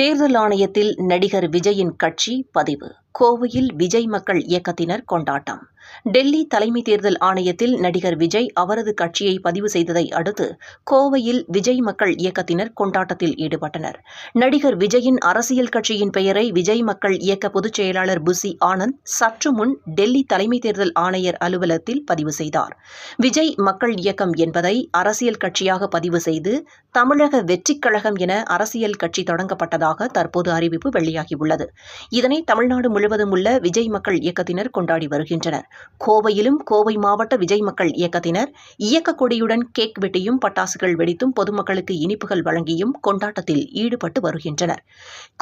தேர்தல் ஆணையத்தில் நடிகர் விஜயின் கட்சி பதிவு. கோவையில் விஜய் மக்கள் இயக்கத்தினர் கொண்டாட்டம். டெல்லி தலைமை தேர்தல் ஆணையத்தில் நடிகர் விஜய் அவரது கட்சியை பதிவு செய்ததை அடுத்து கோவையில் விஜய் மக்கள் இயக்கத்தினர் கொண்டாட்டத்தில் ஈடுபட்டனர். நடிகர் விஜயின் அரசியல் கட்சியின் பெயரை விஜய் மக்கள் இயக்க பொதுச் செயலாளர் புசி ஆனந்த் சற்று முன் டெல்லி தலைமை தேர்தல் ஆணையர் அலுவலகத்தில் பதிவு செய்தார். விஜய் மக்கள் இயக்கம் என்பதை அரசியல் கட்சியாக பதிவு செய்து தமிழக வெற்றிக் கழகம் என அரசியல் கட்சி தொடங்கப்பட்டதாக தற்போது அறிவிப்பு வெளியாகியுள்ளது. இதனை தமிழ்நாடு முழுவதும் உள்ள விஜய் மக்கள் இயக்கத்தினர் கொண்டாடி வருகின்றனர். கோவையிலும் கோவை மாவட்ட விஜய் மக்கள் இயக்கத்தினர் இயக்க கொடியுடன் கேக் வெட்டியும் பட்டாசுகள் வெடித்தும் பொதுமக்களுக்கு இனிப்புகள் வழங்கியும் கொண்டாட்டத்தில் ஈடுபட்டு வருகின்றனர்.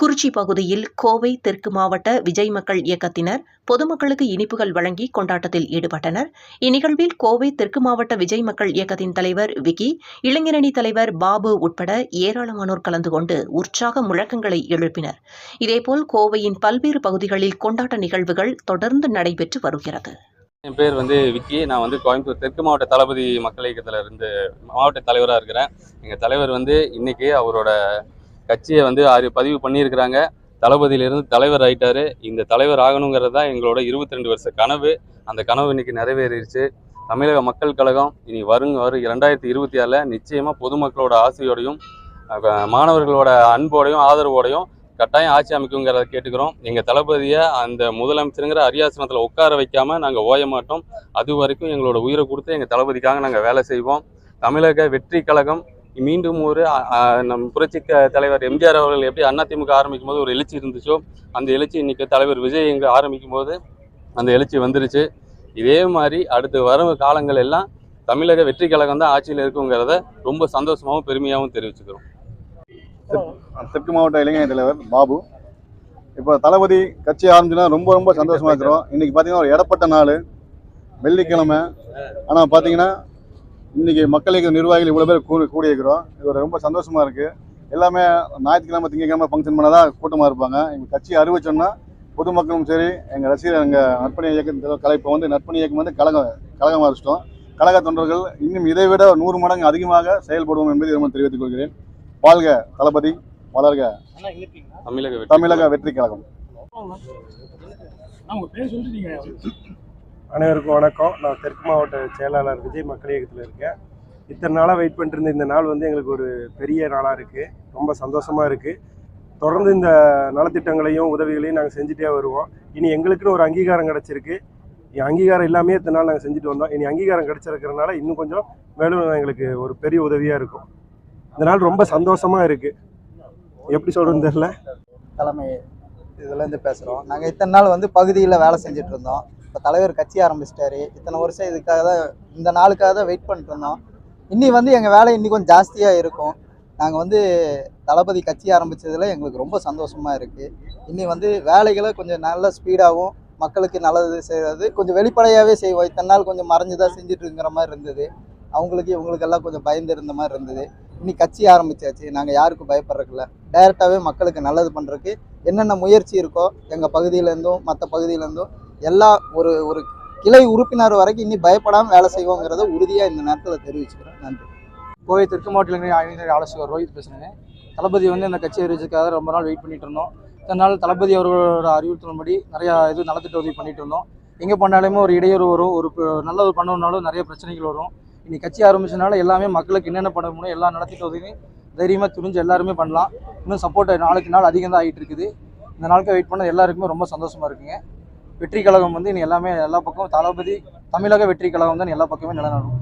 குறிச்சி பகுதியில் கோவை தெற்கு மாவட்ட விஜய் மக்கள் இயக்கத்தினர் பொதுமக்களுக்கு இனிப்புகள் வழங்கி கொண்டாட்டத்தில் ஈடுபட்டனர். இந்நிகழ்வில் கோவை தெற்கு மாவட்ட விஜய் மக்கள் இயக்கத்தின் தலைவர் விக்கி இளைஞரணி தலைவர் பாபு உட்பட ஏராளமானோர் கலந்து கொண்டு உற்சாக முழக்கங்களை எழுப்பினர். இதேபோல் கோவையின் பல்வேறு பகுதிகளில் கொண்டாட்ட நிகழ்வுகள் தொடர்ந்து நடைபெற்று வருகிறது. என் பேர் வந்து விக்கி. நான் வந்து கோயம்புத்தூர் தெற்கு மாவட்ட தளபதி மக்கள் இயக்கத்தில் இருந்து மாவட்ட தலைவராக இருக்கிறேன். எங்கள் தலைவர் வந்து இன்னைக்கு அவரோட கட்சியை வந்து அறி பதிவு பண்ணியிருக்கிறாங்க. தளபதியிலிருந்து தலைவர் ஆயிட்டாரு. இந்த தலைவர் ஆகணுங்கிறது தான் எங்களோட இருபத்தி ரெண்டு வருஷ கனவு. அந்த கனவு இன்னைக்கு நிறைவேறிடுச்சு தமிழக மக்கள் கழகம் இனி வருங்க வரும் இரண்டாயிரத்தி இருபத்தி ஆறில் நிச்சயமாக பொதுமக்களோட ஆசையோடையும் மாணவர்களோட அன்போடையும் ஆதரவோடையும் கட்டாயம் ஆட்சி அமைக்குங்கிறத கேட்டுக்கிறோம். எங்கள் தளபதியை அந்த முதலமைச்சருங்கிற அரியாசனத்தில் உட்கார வைக்காமல் நாங்கள் ஓய மாட்டோம். அது வரைக்கும் எங்களோட உயிரை கொடுத்து எங்கள் தளபதிக்காக நாங்கள் வேலை செய்வோம். தமிழக வெற்றி கழகம் மீண்டும் ஒரு நம் புரட்சி தலைவர் எம்ஜிஆர் அவர்கள் எப்படி அதிமுக ஆரம்பிக்கும் போது ஒரு எழுச்சி இருந்துச்சோ அந்த எழுச்சி இன்னைக்கு தலைவர் விஜய் இங்கே ஆரம்பிக்கும் போது அந்த எழுச்சி வந்துருச்சு. இதே மாதிரி அடுத்து வரும் காலங்கள் எல்லாம் தமிழக வெற்றி கழகம் தான் ஆட்சியில் இருக்குங்கிறத ரொம்ப சந்தோஷமாகவும் பெருமையாகவும் தெரிவிச்சுக்கிறோம். தெற்கு மாவட்ட இளைஞர் தலைவர் பாபு. இப்போ தளபதி கட்சி ஆரம்பிச்சுன்னா ரொம்ப ரொம்ப சந்தோஷமா இருக்கிறோம். இன்னைக்கு பார்த்தீங்கன்னா ஒரு இடப்பட்ட நாள். வெள்ளிக்கிழமை. ஆனால் பார்த்தீங்கன்னா இன்னைக்கு மக்கள் இயக்க நிர்வாகிகள் இவ்வளோ பேர் கூடி கூடியிருக்கிறோம். இது ஒரு ரொம்ப சந்தோஷமா இருக்கு. எல்லாமே ஞாயிற்றுக்கிழமை திங்கக்கிழமை ஃபங்க்ஷன் பண்ணால் கூட்டமாக இருப்பாங்க. எங்கள் கட்சி அறிவிச்சோன்னா பொதுமக்களும் சரி எங்கள் ரசிகர் எங்கள் நற்பணி இயக்கம் கலைப்போ வந்து நற்பணி இயக்கம் வந்து கழகம் கழகம் அறிவிச்சிட்டோம் கழக தொண்டர்கள் இன்னும் இதை விட நூறு மடங்கு அதிகமாக செயல்படுவோம் என்பதை ரொம்ப தெரிவித்துக் கொள்கிறேன். வாழ்க தளபதி வளர்க. தமிழக வெற்றி தமிழக வெற்றி கழகம். அனைவருக்கும் வணக்கம். நான் தெற்கு மாவட்ட செயலாளர் விஜய் மக்கள் இயக்கத்தில் இருக்கேன். இத்தனை நாளாக வெயிட் பண்ணிட்டு இருந்த இந்த நாள் வந்து எங்களுக்கு ஒரு பெரிய நாளாக இருக்குது ரொம்ப சந்தோஷமாக இருக்குது தொடர்ந்து இந்த நலத்திட்டங்களையும் உதவிகளையும் நாங்கள் செஞ்சுட்டே வருவோம். இனி எங்களுக்குன்னு ஒரு அங்கீகாரம் கிடச்சிருக்கு. இனி அங்கீகாரம் இல்லாமே இத்தனை நாள் நாங்கள் செஞ்சுட்டு வந்தோம். இனி அங்கீகாரம் கிடச்சிருக்கிறனால இன்னும் கொஞ்சம் மேலும் எங்களுக்கு ஒரு பெரிய உதவியாக இருக்கும். இந்த நாள் ரொம்ப சந்தோஷமாக இருக்குது எப்படி சொல்கிறதுன்னு தெரில தலைமை இதுலேருந்து பேசுகிறோம் நாங்கள் இத்தனை நாள் வந்து பகுதியில் வேலை செஞ்சுட்டு இருந்தோம். இப்போ தலைவர் கட்சி ஆரம்பிச்சிட்டாரு. இத்தனை வருஷம் இதுக்காக தான் இந்த நாளுக்காக தான் வெயிட் பண்ணிட்டு இருந்தோம். இன்னி வந்து எங்கள் வேலை இன்னி கொஞ்சம் ஜாஸ்தியாக இருக்கும். நாங்கள் வந்து தளபதி கட்சி ஆரம்பித்ததில் எங்களுக்கு ரொம்ப சந்தோஷமாக இருக்குது இன்னி வந்து வேலைகளை கொஞ்சம் நல்ல ஸ்பீடாகவும் மக்களுக்கு நல்லது செய்கிறது கொஞ்சம் வெளிப்படையாகவே செய்வோம். இத்தனை நாள் கொஞ்சம் மறைஞ்சு தான் செஞ்சுட்டு இருக்கிற மாதிரி இருந்தது. அவங்களுக்கு இவங்களுக்கெல்லாம் கொஞ்சம் பயந்து இருந்த மாதிரி இருந்தது. இன்னைக்கு கட்சி ஆரம்பிச்சாச்சு. நாங்கள் யாருக்கும் பயப்படுறதில்ல டைரெக்டாகவே மக்களுக்கு நல்லது பண்ணுறதுக்கு என்னென்ன முயற்சி இருக்கோ எங்கள் பகுதியிலேருந்தும் மற்ற பகுதியிலேருந்தும் எல்லா ஒரு ஒரு கிளை உறுப்பினர் வரைக்கும் இன்னி பயப்படாமல் வேலை செய்வோங்கிறத உறுதியாக இந்த நேரத்தில் தெரிவிச்சுக்கிறேன். நன்றி. கோவை தெற்கு மாவட்டத்தில் இளைஞர் ஆலோசகர் ரோஹித் பேசுகிறேன் தளபதி வந்து இந்த கட்சி அறிவிச்சதுக்காக ரொம்ப நாள் வெயிட் பண்ணிட்டு இருந்தோம். இதனால் நாள் தளபதி அவர்களோட அறிவுறுத்தலின்படி நிறையா இது நலத்திட்ட உதவி பண்ணிட்டு இருந்தோம். எங்கே பண்ணாலுமே ஒரு இடையூறு வரும் ஒரு நல்லது பண்ணணுன்னாலும் நிறைய பிரச்சனைகள் வரும். இன்னைக்கு கட்சி ஆரம்பிச்சனால எல்லாமே மக்களுக்கு என்னென்ன பண்ண முடியும் எல்லா நடத்திட்டு உதவியும் தைரியமாக துணிஞ்சு எல்லாருமே பண்ணலாம். இன்னும் சப்போர்ட் நாளுக்கு நாள் அதிகம் தான் ஆகிட்டு இருக்குது. இந்த நாளுக்கு வெயிட் பண்ண எல்லாருக்குமே ரொம்ப சந்தோஷமாக இருக்குங்க. வெற்றி கழகம் வந்து இன்னும் எல்லாமே எல்லா பக்கமும் தளபதி தமிழக வெற்றி கழகம் தான் எல்லா பக்கமே நிலநடும்